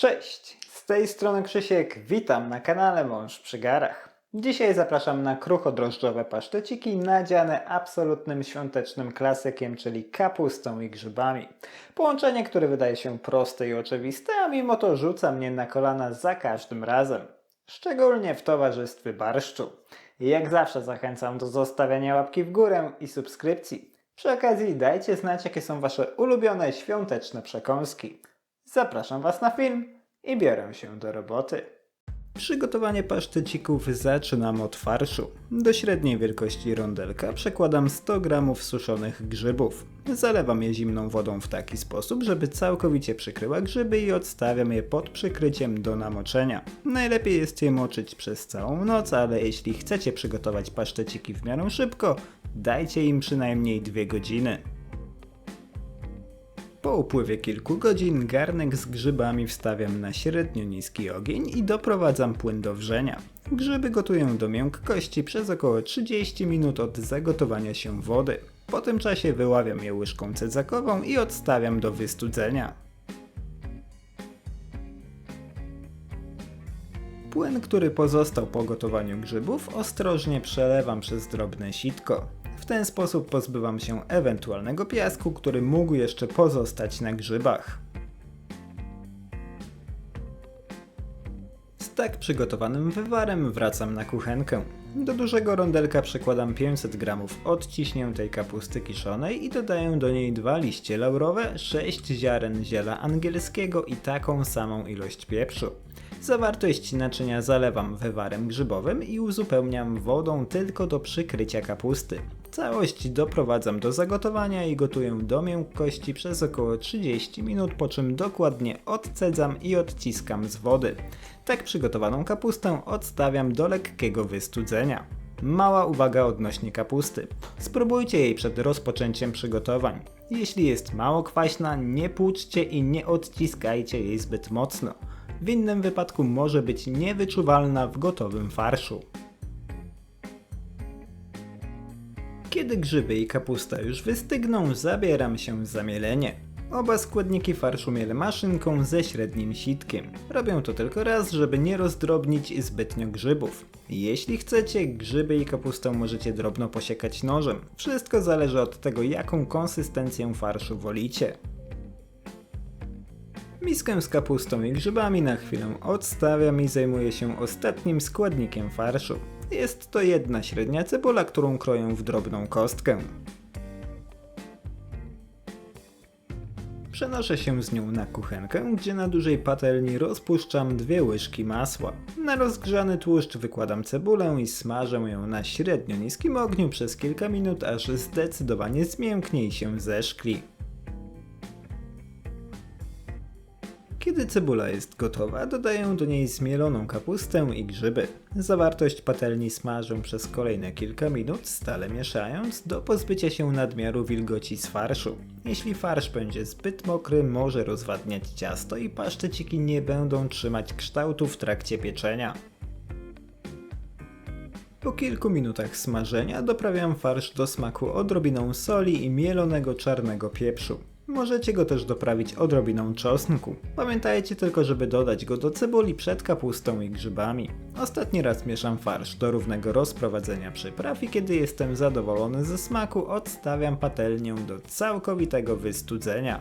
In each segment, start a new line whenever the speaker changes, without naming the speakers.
Cześć, z tej strony Krzysiek, witam na kanale Mąż przy Garach. Dzisiaj zapraszam na kruchodrożdżowe paszteciki nadziane absolutnym świątecznym klasykiem, czyli kapustą i grzybami. Połączenie, które wydaje się proste i oczywiste, a mimo to rzuca mnie na kolana za każdym razem. Szczególnie w towarzystwie barszczu. Jak zawsze zachęcam do zostawiania łapki w górę i subskrypcji. Przy okazji dajcie znać, jakie są Wasze ulubione świąteczne przekąski. Zapraszam Was na film i biorę się do roboty. Przygotowanie pasztecików zaczynam od farszu. Do średniej wielkości rondelka przekładam 100 g suszonych grzybów. Zalewam je zimną wodą w taki sposób, żeby całkowicie przykryła grzyby i odstawiam je pod przykryciem do namoczenia. Najlepiej jest je moczyć przez całą noc, ale jeśli chcecie przygotować paszteciki w miarę szybko, dajcie im przynajmniej 2 godziny. Po upływie kilku godzin garnek z grzybami wstawiam na średnio niski ogień i doprowadzam płyn do wrzenia. Grzyby gotuję do miękkości przez około 30 minut od zagotowania się wody. Po tym czasie wyławiam je łyżką cedzakową i odstawiam do wystudzenia. Płyn, który pozostał po gotowaniu grzybów, ostrożnie przelewam przez drobne sitko. Ten sposób pozbywam się ewentualnego piasku, który mógł jeszcze pozostać na grzybach. Z tak przygotowanym wywarem wracam na kuchenkę. Do dużego rondelka przekładam 500 g odciśniętej kapusty kiszonej i dodaję do niej 2 liście laurowe, 6 ziaren ziela angielskiego i taką samą ilość pieprzu. Zawartość naczynia zalewam wywarem grzybowym i uzupełniam wodą tylko do przykrycia kapusty. Całość doprowadzam do zagotowania i gotuję do miękkości przez około 30 minut, po czym dokładnie odcedzam i odciskam z wody. Tak przygotowaną kapustę odstawiam do lekkiego wystudzenia. Mała uwaga odnośnie kapusty. Spróbujcie jej przed rozpoczęciem przygotowań. Jeśli jest mało kwaśna, nie płuczcie i nie odciskajcie jej zbyt mocno. W innym wypadku może być niewyczuwalna w gotowym farszu. Kiedy grzyby i kapusta już wystygną, zabieram się za mielenie. Oba składniki farszu mielę maszynką ze średnim sitkiem. Robię to tylko raz, żeby nie rozdrobnić zbytnio grzybów. Jeśli chcecie, grzyby i kapustę możecie drobno posiekać nożem. Wszystko zależy od tego, jaką konsystencję farszu wolicie. Miskę z kapustą i grzybami na chwilę odstawiam i zajmuję się ostatnim składnikiem farszu. Jest to jedna średnia cebula, którą kroję w drobną kostkę. Przenoszę się z nią na kuchenkę, gdzie na dużej patelni rozpuszczam dwie łyżki masła. Na rozgrzany tłuszcz wykładam cebulę i smażę ją na średnio niskim ogniu przez kilka minut, aż zdecydowanie zmięknie i się zeszkli. Kiedy cebula jest gotowa, dodaję do niej zmieloną kapustę i grzyby. Zawartość patelni smażę przez kolejne kilka minut, stale mieszając, do pozbycia się nadmiaru wilgoci z farszu. Jeśli farsz będzie zbyt mokry, może rozwadniać ciasto i paszteciki nie będą trzymać kształtu w trakcie pieczenia. Po kilku minutach smażenia doprawiam farsz do smaku odrobiną soli i mielonego czarnego pieprzu. Możecie go też doprawić odrobiną czosnku. Pamiętajcie tylko, żeby dodać go do cebuli przed kapustą i grzybami. Ostatni raz mieszam farsz do równego rozprowadzenia przypraw i kiedy jestem zadowolony ze smaku, odstawiam patelnię do całkowitego wystudzenia.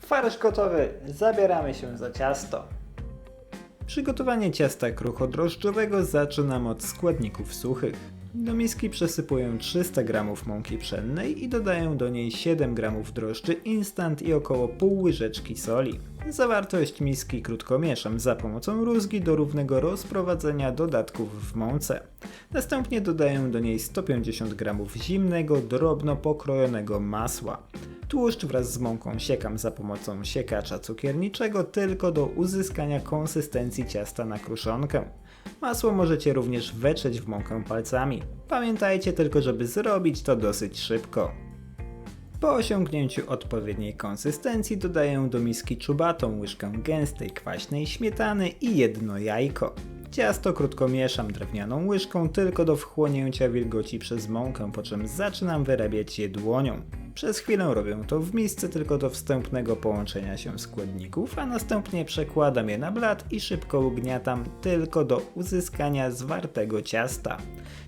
Farsz gotowy, zabieramy się za ciasto. Przygotowanie ciasta kruchodrożdżowego zaczynam od składników suchych. Do miski przesypuję 300 g mąki pszennej i dodaję do niej 7 g drożdży instant i około pół łyżeczki soli. Zawartość miski krótko mieszam za pomocą rózgi do równego rozprowadzenia dodatków w mące. Następnie dodaję do niej 150 g zimnego, drobno pokrojonego masła. Tłuszcz wraz z mąką siekam za pomocą siekacza cukierniczego tylko do uzyskania konsystencji ciasta na kruszonkę. Masło możecie również wetrzeć w mąkę palcami. Pamiętajcie tylko, żeby zrobić to dosyć szybko. Po osiągnięciu odpowiedniej konsystencji dodaję do miski czubatą łyżkę gęstej kwaśnej śmietany i jedno jajko. Ciasto krótko mieszam drewnianą łyżką tylko do wchłonięcia wilgoci przez mąkę, po czym zaczynam wyrabiać je dłonią. Przez chwilę robię to w miejsce tylko do wstępnego połączenia się składników, a następnie przekładam je na blat i szybko ugniatam tylko do uzyskania zwartego ciasta.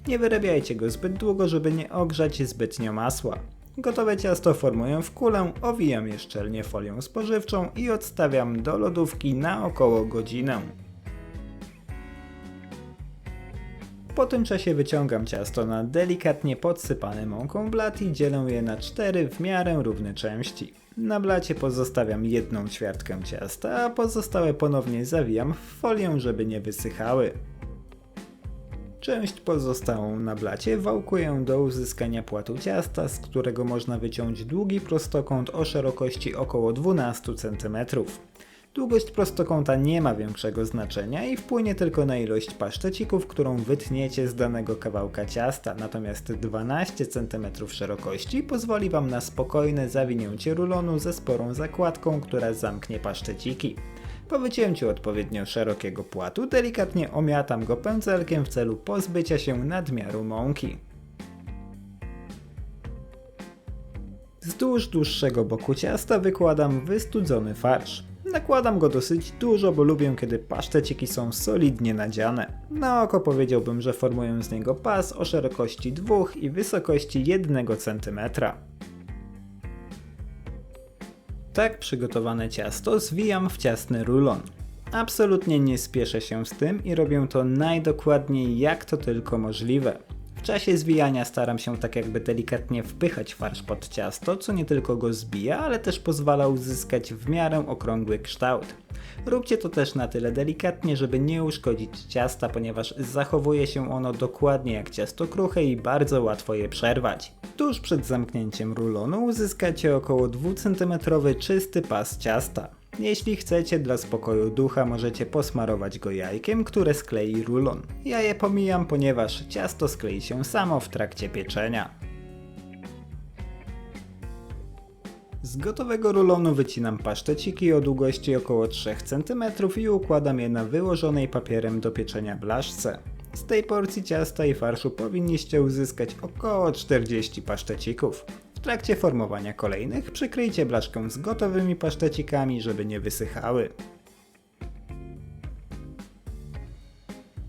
Nie wyrabiajcie go zbyt długo, żeby nie ogrzać zbytnio masła. Gotowe ciasto formuję w kulę, owijam je szczelnie folią spożywczą i odstawiam do lodówki na około godzinę. Po tym czasie wyciągam ciasto na delikatnie podsypane mąką blat i dzielę je na cztery w miarę równe części. Na blacie pozostawiam jedną ćwiartkę ciasta, a pozostałe ponownie zawijam w folię, żeby nie wysychały. Część pozostałą na blacie wałkuję do uzyskania płatu ciasta, z którego można wyciąć długi prostokąt o szerokości około 12 cm. Długość prostokąta nie ma większego znaczenia i wpłynie tylko na ilość pasztecików, którą wytniecie z danego kawałka ciasta, natomiast 12 cm szerokości pozwoli Wam na spokojne zawinięcie rulonu ze sporą zakładką, która zamknie paszteciki. Po wycięciu odpowiednio szerokiego płatu delikatnie omiatam go pędzelkiem w celu pozbycia się nadmiaru mąki. Wzdłuż dłuższego boku ciasta wykładam wystudzony farsz. Nakładam go dosyć dużo, bo lubię kiedy paszteciki są solidnie nadziane. Na oko powiedziałbym, że formuję z niego pas o szerokości 2 i wysokości 1 cm. Tak przygotowane ciasto zwijam w ciasny rulon. Absolutnie nie spieszę się z tym i robię to najdokładniej jak to tylko możliwe. W czasie zwijania staram się tak jakby delikatnie wpychać farsz pod ciasto, co nie tylko go zbija, ale też pozwala uzyskać w miarę okrągły kształt. Róbcie to też na tyle delikatnie, żeby nie uszkodzić ciasta, ponieważ zachowuje się ono dokładnie jak ciasto kruche i bardzo łatwo je przerwać. Tuż przed zamknięciem rulonu uzyskacie około 2 cm czysty pas ciasta. Jeśli chcecie dla spokoju ducha możecie posmarować go jajkiem, które sklei rulon. Ja je pomijam, ponieważ ciasto sklei się samo w trakcie pieczenia. Z gotowego rulonu wycinam paszteciki o długości około 3 cm i układam je na wyłożonej papierem do pieczenia blaszce. Z tej porcji ciasta i farszu powinniście uzyskać około 40 pasztecików. W trakcie formowania kolejnych przykryjcie blaszkę z gotowymi pasztecikami, żeby nie wysychały.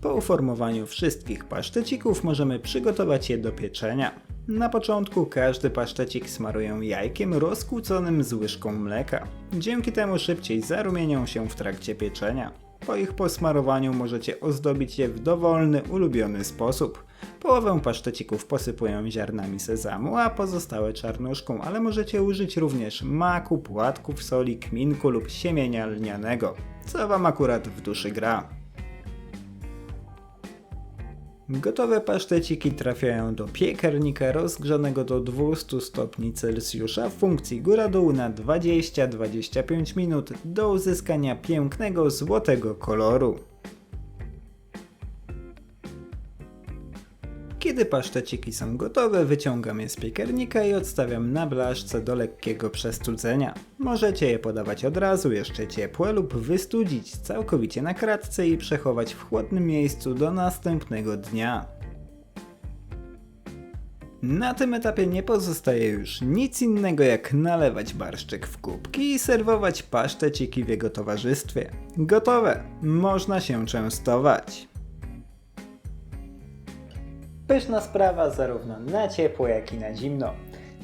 Po uformowaniu wszystkich pasztecików możemy przygotować je do pieczenia. Na początku każdy pasztecik smaruję jajkiem rozkłóconym z łyżką mleka. Dzięki temu szybciej zarumienią się w trakcie pieczenia. Po ich posmarowaniu możecie ozdobić je w dowolny, ulubiony sposób. Połowę pasztecików posypuję ziarnami sezamu, a pozostałe czarnuszką, ale możecie użyć również maku, płatków, soli, kminku lub siemienia lnianego, co Wam akurat w duszy gra. Gotowe paszteciki trafiają do piekarnika rozgrzanego do 200 stopni Celsjusza w funkcji góra-dół na 20-25 minut do uzyskania pięknego złotego koloru. Kiedy paszteciki są gotowe, wyciągam je z piekarnika i odstawiam na blaszce do lekkiego przestudzenia. Możecie je podawać od razu, jeszcze ciepłe lub wystudzić całkowicie na kratce i przechować w chłodnym miejscu do następnego dnia. Na tym etapie nie pozostaje już nic innego jak nalewać barszczyk w kubki i serwować paszteciki w jego towarzystwie. Gotowe! Można się częstować. Pyszna sprawa zarówno na ciepło, jak i na zimno.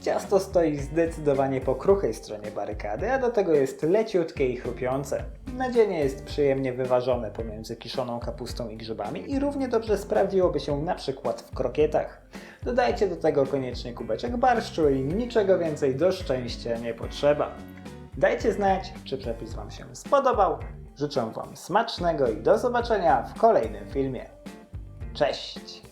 Ciasto stoi zdecydowanie po kruchej stronie barykady, a do tego jest leciutkie i chrupiące. Nadzienie jest przyjemnie wyważone pomiędzy kiszoną kapustą i grzybami i równie dobrze sprawdziłoby się na przykład w krokietach. Dodajcie do tego koniecznie kubeczek barszczu i niczego więcej do szczęścia nie potrzeba. Dajcie znać, czy przepis Wam się spodobał. Życzę Wam smacznego i do zobaczenia w kolejnym filmie. Cześć!